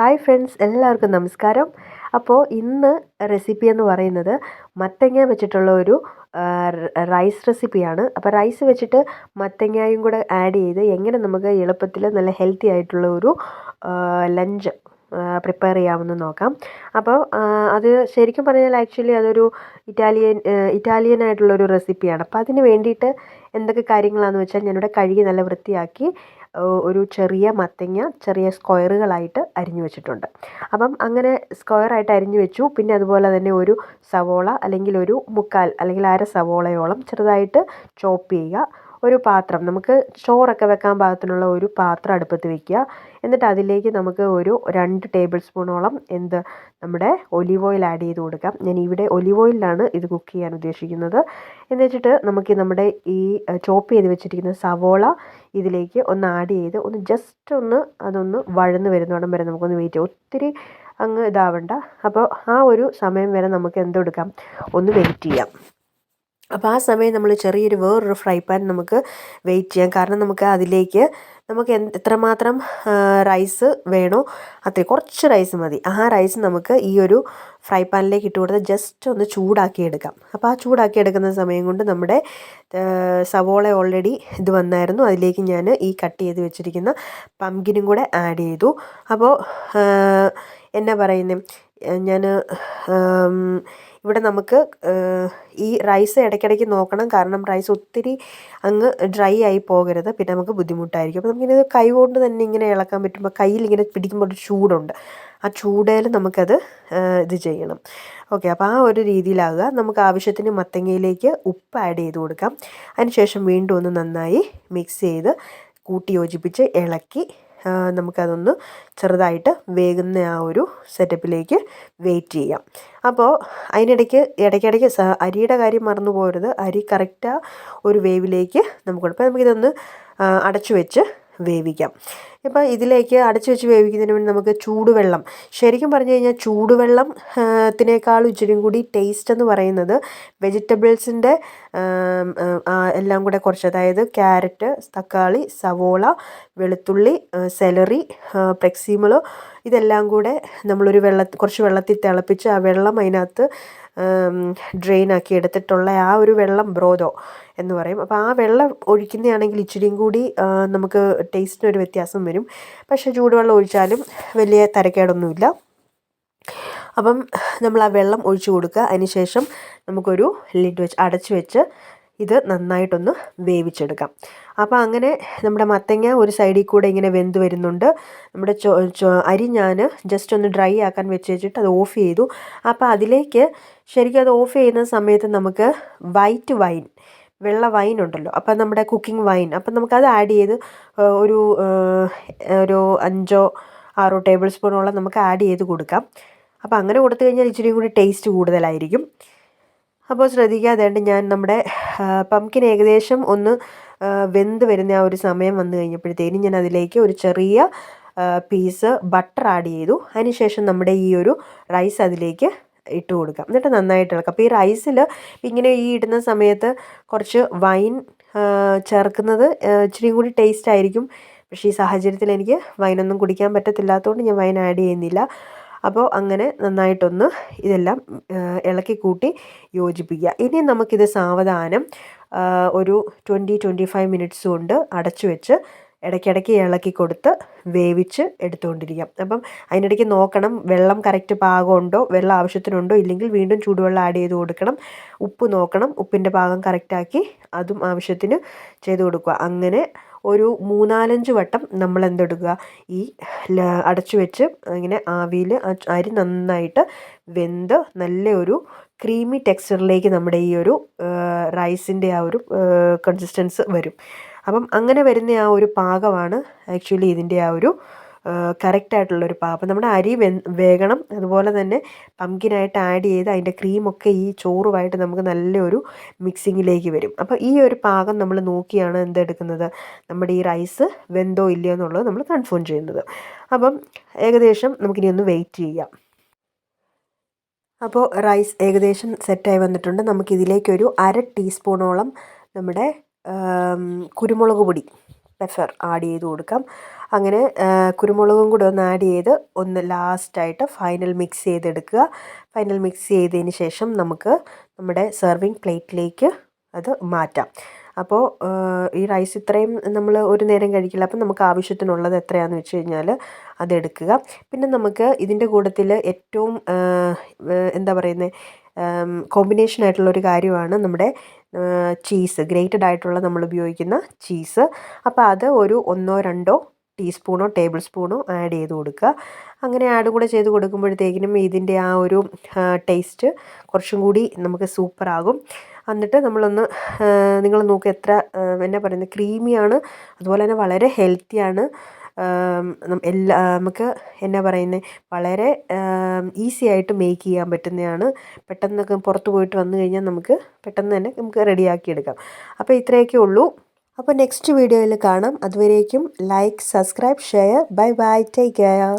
Hi friends എല്ലാവർക്കും നമസ്കാരം. അപ്പോൾ ഇന്ന് റെസിപ്പി എന്ന് പറയുന്നത് മത്തങ്ങ വെച്ചിട്ടുള്ള ഒരു റൈസ് റെസിപ്പിയാണ് അപ്പോൾ റൈസ് വെച്ചിട്ട് മത്തങ്ങയും കൂടെ ആഡ് ചെയ്ത് എങ്ങനെ നമുക്ക് എളുപ്പത്തിൽ നല്ല ഹെൽത്തി ആയിട്ടുള്ള ഒരു ലഞ്ച് പ്രിപ്പയർ ചെയ്യാമെന്ന് നോക്കാം. അപ്പോൾ അത് ശരിക്കും പറഞ്ഞാൽ ആക്ച്വലി അതൊരു ഇറ്റാലിയൻ ഇറ്റാലിയൻ ആയിട്ടുള്ളൊരു റെസിപ്പിയാണ് അപ്പോൾ അതിന് വേണ്ടിയിട്ട് എന്തൊക്കെ കാര്യങ്ങളാണെന്ന് വെച്ചാൽ ഞാനിവിടെ കഴുകി നല്ല വൃത്തിയാക്കി ഒരു ചെറിയ മത്തങ്ങ ചെറിയ സ്ക്വയറുകളായിട്ട് അരിഞ്ഞു വെച്ചിട്ടുണ്ട്. അപ്പം അങ്ങനെ സ്ക്വയറായിട്ട് അരിഞ്ഞു വെച്ചു. പിന്നെ അതുപോലെ തന്നെ ഒരു സവോള അല്ലെങ്കിൽ ഒരു മുക്കാൽ അല്ലെങ്കിൽ അര സവോളയോളം ചെറുതായിട്ട് ചോപ്പ് ചെയ്യുക. ഒരു പാത്രം. നമുക്ക് ചോറൊക്കെ വെക്കാൻ പാകത്തിനുള്ള ഒരു പാത്രം അടുപ്പത്ത് വെക്കുക. എന്നിട്ട് അതിലേക്ക് നമുക്ക് ഒരു രണ്ട് ടേബിൾ സ്പൂണോളം എന്ത് നമ്മുടെ ഒലിവ് ഓയിൽ ആഡ് ചെയ്ത് കൊടുക്കാം. ഞാൻ ഇവിടെ ഒലിവ് ഓയിലാണ് ഇത് കുക്ക് ചെയ്യാൻ ഉദ്ദേശിക്കുന്നത്. എന്ന് വെച്ചിട്ട് നമുക്ക് നമ്മുടെ ഈ ചോപ്പ് ചെയ്ത് വെച്ചിരിക്കുന്ന സവോള ഇതിലേക്ക് ഒന്ന് ആഡ് ചെയ്ത് ഒന്ന് ജസ്റ്റ് ഒന്ന് അതൊന്ന് വഴന്ന് വരുന്നോടം വരെ നമുക്കൊന്ന് വെയിറ്റ് ചെയ്യാം. ഒത്തിരി അങ്ങ് ഇതാവണ്ട. അപ്പോൾ ആ ഒരു സമയം വരെ നമുക്ക് എന്തെടുക്കാം ഒന്ന് വെയിറ്റ് ചെയ്യാം. അപ്പോൾ ആ സമയം നമ്മൾ ചെറിയൊരു വേറൊരു ഫ്രൈ പാൻ നമുക്ക് വെയിറ്റ് ചെയ്യാം. കാരണം നമുക്ക് അതിലേക്ക് നമുക്ക് എത്രമാത്രം റൈസ് വേണോ അത്രയും കുറച്ച് റൈസ് മതി. ആ റൈസ് നമുക്ക് ഈ ഒരു ഫ്രൈ പാനിലേക്ക് ഇട്ട് കൊടുത്ത് ജസ്റ്റ് ഒന്ന് ചൂടാക്കി എടുക്കാം അപ്പോൾ ആ ചൂടാക്കി എടുക്കുന്ന സമയം കൊണ്ട് നമ്മുടെ സവോള ഓൾറെഡി ഇത് വന്നായിരുന്നു. അതിലേക്ക് ഞാൻ ഈ കട്ട് ചെയ്ത് വെച്ചിരിക്കുന്ന പംകിനും കൂടെ ആഡ് ചെയ്തു. അപ്പോൾ എന്നാ പറയുന്നത് ഞാൻ ഇവിടെ നമുക്ക് ഈ റൈസ് ഇടയ്ക്കിടയ്ക്ക് നോക്കണം. കാരണം റൈസ് ഒത്തിരി അങ്ങ് ഡ്രൈ ആയി പോകരുത്. പിന്നെ നമുക്ക് ബുദ്ധിമുട്ടായിരിക്കും. അപ്പോൾ നമുക്കിത് കൈ കൊണ്ട് തന്നെ ഇങ്ങനെ ഇളക്കാൻ പറ്റുമ്പോൾ കയ്യിൽ ഇങ്ങനെ പിടിക്കുമ്പോൾ ഒരു ചൂടുണ്ട്. ആ ചൂടേൽ നമുക്കത് ഇത് ചെയ്യണം. ഓക്കെ അപ്പോൾ ആ ഒരു രീതിയിലാകുക. നമുക്ക് ആവശ്യത്തിന് മത്തങ്ങയിലേക്ക് ഉപ്പ് ആഡ് ചെയ്ത് കൊടുക്കാം. അതിനുശേഷം വീണ്ടും ഒന്ന് നന്നായി മിക്സ് ചെയ്ത് കൂട്ടി യോജിപ്പിച്ച് ഇളക്കി നമുക്കതൊന്ന് ചെറുതായിട്ട് വേകുന്ന ആ ഒരു സെറ്റപ്പിലേക്ക് വെയിറ്റ് ചെയ്യാം. അപ്പോൾ അതിനിടയ്ക്ക് ഇടയ്ക്കിടയ്ക്ക് അരിയുടെ കാര്യം മറന്നു പോകരുത്. അരി കറക്റ്റ് ഒരു വേവിലേക്ക് നമുക്ക് കൊടുക്കാം. നമുക്കിതൊന്ന് അടച്ചു വെച്ച് വേവിക്കാം. ഇപ്പോൾ ഇതിലേക്ക് അടച്ചു വെച്ച് വേവിക്കുന്നതിന് വേണ്ടി നമുക്ക് ചൂടുവെള്ളം. ശരിക്കും പറഞ്ഞു കഴിഞ്ഞാൽ ചൂടുവെള്ളം ത്തിനേക്കാൾ ഇച്ചിരി കൂടി ടേസ്റ്റ് എന്ന് പറയുന്നത് വെജിറ്റബിൾസിന്റെ എല്ലാം കൂടെ കുറച്ച്. അതായത് ക്യാരറ്റ് തക്കാളി സവോള വെളുത്തുള്ളി സെലറി പ്ലെക്സിമൾ ഇതെല്ലാം കൂടെ നമ്മളൊരു വെള്ള കുറച്ച് വെള്ളത്തിൽ തിളപ്പിച്ച് ആ വെള്ളം അതിനകത്ത് ഡ്രെയിൻ ആക്കി എടുത്തിട്ടുള്ള ആ ഒരു വെള്ളം ബ്രോതോ എന്ന് പറയും. അപ്പോൾ ആ വെള്ളം ഒഴിക്കുന്നതാണെങ്കിൽ ഇച്ചിരിയും കൂടി നമുക്ക് ടേസ്റ്റിനൊരു വ്യത്യാസം പക്ഷേ ചൂടുവെള്ളം ഒഴിച്ചാലും വലിയ തരക്കേടൊന്നുമില്ല. അപ്പം നമ്മൾ ആ വെള്ളം ഒഴിച്ചു കൊടുക്കുക. അതിനുശേഷം നമുക്കൊരു ലിഡ് വെച്ച് അടച്ച് വെച്ച് ഇത് നന്നായിട്ടൊന്ന് വേവിച്ചെടുക്കാം. അപ്പോൾ അങ്ങനെ നമ്മുടെ മത്തങ്ങ ഒരു സൈഡിൽ കൂടെ ഇങ്ങനെ വെന്ത് വരുന്നുണ്ട്. നമ്മുടെ അരി ഞാൻ ജസ്റ്റ് ഒന്ന് ഡ്രൈ ആക്കാൻ വെച്ച് വെച്ചിട്ട് അത് ഓഫ് ചെയ്തു. അപ്പോൾ അതിലേക്ക് ശരിക്കും അത് ഓഫ് ചെയ്യുന്ന സമയത്ത് നമുക്ക് വൈറ്റ് വൈൻ വെള്ള വൈൻ ഉണ്ടല്ലോ. അപ്പം നമ്മുടെ കുക്കിംഗ് വൈൻ അപ്പം നമുക്കത് ആഡ് ചെയ്ത് ഒരു ഒരു അഞ്ചോ ആറോ ടേബിൾ സ്പൂണോളം നമുക്ക് ആഡ് ചെയ്ത് കൊടുക്കാം. അപ്പോൾ അങ്ങനെ കൊടുത്തു കഴിഞ്ഞാൽ ഇച്ചിരി കൂടി ടേസ്റ്റ് കൂടുതലായിരിക്കും. അപ്പോൾ ശ്രദ്ധിക്കാതെ ഞാൻ നമ്മുടെ പംകിൻ ഏകദേശം ഒന്ന് വെന്ത് വരുന്ന ആ ഒരു സമയം വന്നു കഴിഞ്ഞപ്പോഴത്തേനും ഞാൻ അതിലേക്ക് ഒരു ചെറിയ പീസ് ബട്ടർ ആഡ് ചെയ്തു. അതിനുശേഷം നമ്മുടെ ഈ ഒരു റൈസ് അതിലേക്ക് ഇട്ട് കൊടുക്കാം. എന്നിട്ട് നന്നായിട്ട് ഇളക്കുക അപ്പോൾ ഈ റൈസിൽ ഇങ്ങനെ ഈ ഇടുന്ന സമയത്ത് കുറച്ച് വൈൻ ചേർക്കുന്നത് ഇച്ചിരി കൂടി ടേസ്റ്റ് ആയിരിക്കും. പക്ഷേ ഈ സാഹചര്യത്തിൽ എനിക്ക് വൈനൊന്നും കുടിക്കാൻ പറ്റത്തില്ലാത്തതുകൊണ്ട് ഞാൻ വൈൻ ആഡ് ചെയ്യുന്നില്ല. അപ്പോൾ അങ്ങനെ നന്നായിട്ടൊന്ന് ഇതെല്ലാം ഇളക്കി കൂട്ടി യോജിപ്പിക്കുക. ഇനി നമുക്കിത് സാവധാനം ഒരു ട്വന്റി ട്വന്റി ഫൈവ് മിനിറ്റ്സ് കൊണ്ട് അടച്ചു വെച്ച് ഇടയ്ക്കിടയ്ക്ക് ഇളക്കി കൊടുത്ത് വേവിച്ച് എടുത്തുകൊണ്ടിരിക്കാം. അപ്പം അതിനിടയ്ക്ക് നോക്കണം വെള്ളം കറക്റ്റ് പാകമുണ്ടോ വെള്ളം ആവശ്യത്തിനുണ്ടോ ഇല്ലെങ്കിൽ വീണ്ടും ചൂടുവെള്ളം ആഡ് ചെയ്ത് കൊടുക്കണം. ഉപ്പ് നോക്കണം ഉപ്പിന്റെ പാകം കറക്റ്റാക്കി അതും ആവശ്യത്തിന് ചെയ്ത് കൊടുക്കുക. അങ്ങനെ ഒരു മൂന്നാലഞ്ച് വട്ടം നമ്മൾ എന്തെടുക്കുക? ഈ അടച്ചു വെച്ച് ഇങ്ങനെ ആവിയിൽ അരി നന്നായിട്ട് വെന്ത് നല്ലൊരു ക്രീമി ടെക്സ്ചറിലേക്ക് നമ്മുടെ ഈ ഒരു റൈസിന്റെ ആ ഒരു കൺസിസ്റ്റൻസ് വരും. അപ്പം അങ്ങനെ വരുന്ന ആ ഒരു പാകമാണ് ആക്ച്വലി ഇതിന്റെ ആ ഒരു കറക്റ്റായിട്ടുള്ളൊരു പാ അപ്പം നമ്മുടെ അരി വെ വേകണം. അതുപോലെ തന്നെ പംകിനായിട്ട് ആഡ് ചെയ്ത് അതിന്റെ ക്രീമൊക്കെ ഈ ചോറുമായിട്ട് നമുക്ക് നല്ലൊരു മിക്സിങ്ങിലേക്ക് വരും. അപ്പോൾ ഈ ഒരു പാകം നമ്മൾ നോക്കിയാണ് എന്തെടുക്കുന്നത്. നമ്മുടെ ഈ റൈസ് വെന്തോ ഇല്ലയോ എന്നുള്ളത് നമ്മൾ കൺഫേം ചെയ്യുന്നത്. അപ്പം ഏകദേശം നമുക്കിനി ഒന്ന് വെയിറ്റ് ചെയ്യാം. അപ്പോൾ റൈസ് ഏകദേശം സെറ്റായി വന്നിട്ടുണ്ട്. നമുക്കിതിലേക്കൊരു അര ടീസ്പൂണോളം നമ്മുടെ കുരുമുളക് പൊടി പെപ്പർ ആഡ് ചെയ്ത് കൊടുക്കാം. അങ്ങനെ കുരുമുളകും കൂടെ ഒന്ന് ആഡ് ചെയ്ത് ഒന്ന് ലാസ്റ്റായിട്ട് ഫൈനൽ മിക്സ് ചെയ്തെടുക്കുക. ഫൈനൽ മിക്സ് ചെയ്തതിന് ശേഷം നമുക്ക് നമ്മുടെ സെർവിങ് പ്ലേറ്റിലേക്ക് അത് മാറ്റാം. അപ്പോൾ ഈ റൈസ് ഇത്രയും നമ്മൾ ഒരു നേരം കഴിക്കില്ല. അപ്പം നമുക്ക് ആവശ്യത്തിനുള്ളത് എത്രയാണെന്ന് വെച്ച് കഴിഞ്ഞാൽ അതെടുക്കുക പിന്നെ നമുക്ക് ഇതിന്റെ കൂട്ടത്തിൽ ഏറ്റവും എന്താ പറയുന്നത് കോമ്പിനേഷൻ ആയിട്ടുള്ള ഒരു കാര്യമാണ് നമ്മുടെ ചീസ് ഗ്രേറ്റഡ് ആയിട്ടുള്ള നമ്മൾ ഉപയോഗിക്കുന്ന ചീസ് അപ്പോൾ അത് ഒരു ഒന്നോ രണ്ടോ ടീസ്പൂണോ ടേബിൾ സ്പൂണോ ആഡ് ചെയ്ത് കൊടുക്കുക. അങ്ങനെ ആഡ് കൂടെ ചെയ്ത് കൊടുക്കുമ്പോഴത്തേക്കിനും ഇതിന്റെ ആ ഒരു ടേസ്റ്റ് കുറച്ചും കൂടി നമുക്ക് സൂപ്പറാകും എന്നിട്ട് നമ്മളൊന്ന് നിങ്ങൾ നോക്ക് എത്ര എന്നാ പറയുന്നത് ക്രീമിയാണ് അതുപോലെ തന്നെ വളരെ ഹെൽത്തിയാണ് എല്ലാ നമുക്ക് എന്നാ പറയുന്നത് വളരെ ഈസി ആയിട്ട് മേക്ക് ചെയ്യാൻ പറ്റുന്നതാണ്. പെട്ടെന്നൊക്കെ പുറത്ത് പോയിട്ട് വന്നു കഴിഞ്ഞാൽ നമുക്ക് പെട്ടെന്ന് തന്നെ നമുക്ക് റെഡിയാക്കി എടുക്കാം. അപ്പോൾ ഇത്രയൊക്കെ ഉള്ളൂ. അപ്പോൾ നെക്സ്റ്റ് വീഡിയോയിൽ കാണാം. അതുവരേക്കും like subscribe share bye bye take care